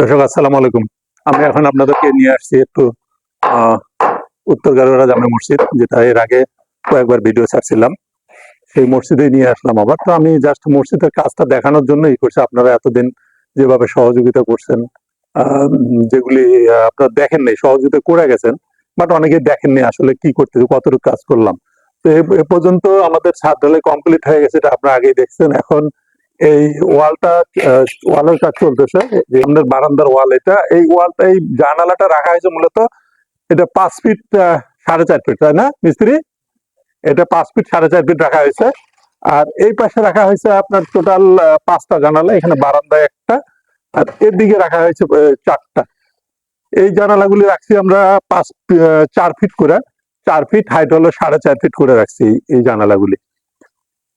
দর্শক, আসসালামু আলাইকুম। আমি এখন আপনাদেরকে নিয়ে আসছি একটু উত্তর গারোরা জামে মসজিদ, যেটা এর আগে কয়েকবার ভিডিও ছাড়ছিলাম। সেই মসজিদে নিয়ে আসলাম আবার। তো আমি জাস্ট মসজিদের কাজটা দেখানোর জন্যই করছি। আপনারা এতদিন যেভাবে সহযোগিতা করছেন যেগুলি আপনারা দেখেন নাই, সহযোগিতা করে গেছেন, বাট অনেকে দেখেননি আসলে কি করতেছে, কতটুকু কাজ করলাম। তো এ- পর্যন্ত আমাদের ছাদ ঢালাই কমপ্লিট হয়ে গেছে, এটা আপনারা আগেই দেখছেন। এখন এই ওয়ালটা ওয়ালের কাজ চলতেছে। যে আমাদের বারান্দার ওয়াল এটা, এই ওয়ালটা, এই জানালাটা রাখা হয়েছে মূলত এটা পাঁচ ফিট সাড়ে চার ফিট, তাই না, মিস্ত্রি? এটা পাঁচ ফিট সাড়ে চার ফিট রাখা হয়েছে। আর এই পাশে রাখা হয়েছে আপনার টোটাল পাঁচটা জানালা, এখানে বারান্দায় একটা। আর এর দিকে রাখা হয়েছে চারটা। এই জানালাগুলি রাখছি আমরা পাঁচ চার ফিট করে। চার ফিট, হাইট হলো সাড়ে চার ফিট করে রাখছি এই জানালাগুলি।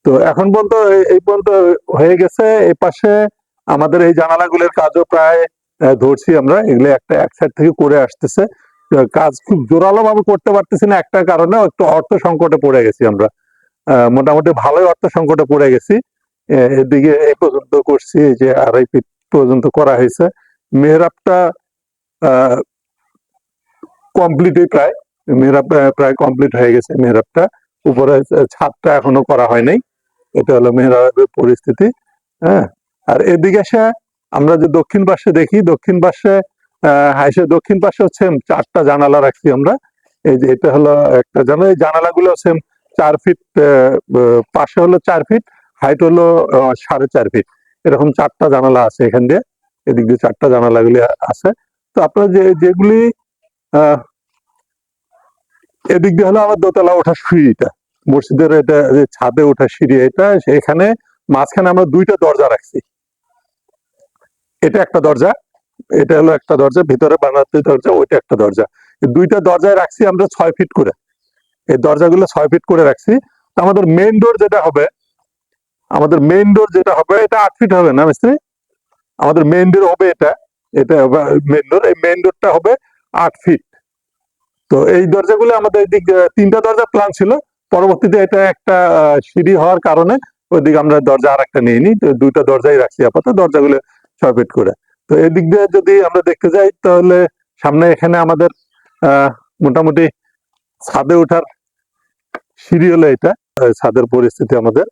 তো এখন পর্যন্ত এই- এই পর্যন্ত হয়ে গেছে। এই পাশে আমাদের এই জানালাগুলোর কাজও প্রায় ধরছি আমরা। এগুলো একটা এক সাইড থেকে করে আসতেছে। কাজ খুব জোরালো ভাবে করতে পারতেছি না একটা কারণে, একটু অর্থ সংকটে পড়ে গেছি আমরা। মোটামুটি ভালোই অর্থ সংকটে পড়ে গেছি। এদিকে এই পর্যন্ত করছি যে আড়াই ফিট পর্যন্ত করা হয়েছে। মেহরাবটা কমপ্লিটই প্রায়। মেহরাব প্রায় কমপ্লিট হয়ে গেছে মেহরাবটা। উপরে ছাদটা এখনও করা হয় নাই। এটা হলো মেহরাবের পরিস্থিতি হ্যাঁ? আর এদিকে এসে আমরা যে দক্ষিণ পাশে দেখি, দক্ষিণ পাশে হাইসে দক্ষিণ পাশে হচ্ছে চারটা জানালা রাখছি আমরা। এই যে এটা হলো একটা জানালা, এই জানালাগুলো হচ্ছে চার ফিট পাশে হলো চার ফিট, হাইট হলো সাড়ে চার ফিট। এরকম চারটা জানালা আছে এখান দিয়ে, এদিক দিয়ে চারটা জানালাগুলি আছে। তো আপনার যে, যেগুলি এদিক দিয়ে হলো আমার দোতলা ওঠার সিঁড়িটা। মসজিদের এটা যে ছাদে ওঠা সিঁড়ি এটা এখানে মাঝখানে আমরা দুইটা দরজা রাখছি। এটা একটা দরজা এটা হলো একটা দরজা ভিতরে বানাতে দরজা ওইটা একটা দরজা। দুইটা দরজায় রাখছি আমরা ছয় ফিট করে। এই দরজাগুলো ছয় ফিট করে রাখছি। আমাদের মেইন ডোর যেটা হবে আমাদের মেইন ডোর যেটা হবে এটা আট ফিট হবে না মিস্ত্রি? আমাদের মেইন ডোর হবে এটা এটা মেইন ডোর এই মেইন ডোরটা হবে আট ফিট। তো এই দরজাগুলো আমাদের আহ, তিনটা দরজা প্ল্যান ছিল। পরবর্তীতে এটা একটা সিঁড়ি হওয়ার কারণে ওইদিকে আমরা দরজা আর একটা নিয়ে নিই। তো দুইটা দরজাই রাখছি আপাতত, দরজাগুলো ছয় ফিট করে। তো এদিক দিয়ে যদি আমরা দেখতে যাই, তাহলে সামনে এখানে আমাদের মোটামুটি ছাদে ওঠার সিঁড়ি হলো এটা ছাদের পরিস্থিতি আমাদের।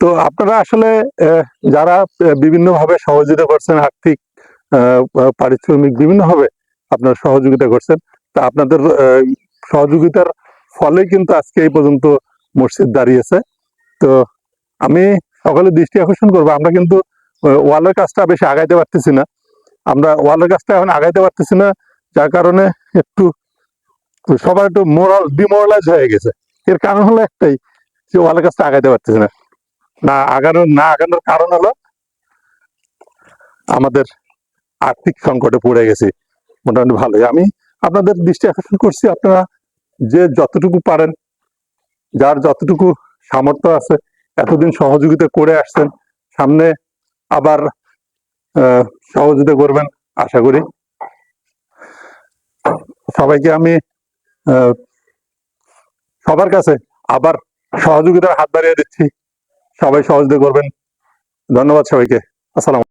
তো আপনারা আসলে যারা বিভিন্ন ভাবে সহযোগিতা করছেন, আর্থিক পারিশ্রমিক বিভিন্ন ভাবে আপনার সহযোগিতা করছেন, তা আপনাদের সহযোগিতার ফলে কিন্তু আজকে এই পর্যন্ত মসজিদ দাঁড়িয়েছে। তো আমি সকলে দৃষ্টি আকর্ষণ করব, আমরা কিন্তু ওয়ালের কাজটা বেশি আগাইতে পারতেছি না। আমরা ওয়ালের কাজটা এখন আগাইতে পারতেছি না, যার কারণে একটু, সবার একটু মোরাল, ডিমোরালাইজ হয়ে গেছে। এর কারণ হলো একটাই, যে ওয়ালের কাজটা আগাইতে পারতেছি না। না আগানোর না আগানোর কারণ হলো আমাদের আর্থিক সংকটে পড়ে গেছি। মোটামুটি ভালোই। আমি আপনাদের দৃষ্টি আকর্ষণ করছি, আপনারা যে যতটুকু পারেন, যার যতটুকু সামর্থ্য আছে, এতদিন সহযোগিতা করে আসছেন, সামনে আবার সহযোগিতা করবেন, আশা করি। সবাইকে আমি সবার কাছে আবার সহযোগিতার হাত বাড়িয়ে দিচ্ছি। সবাই সহযোগিতা করবেন। ধন্যবাদ সবাইকে। আসসালাম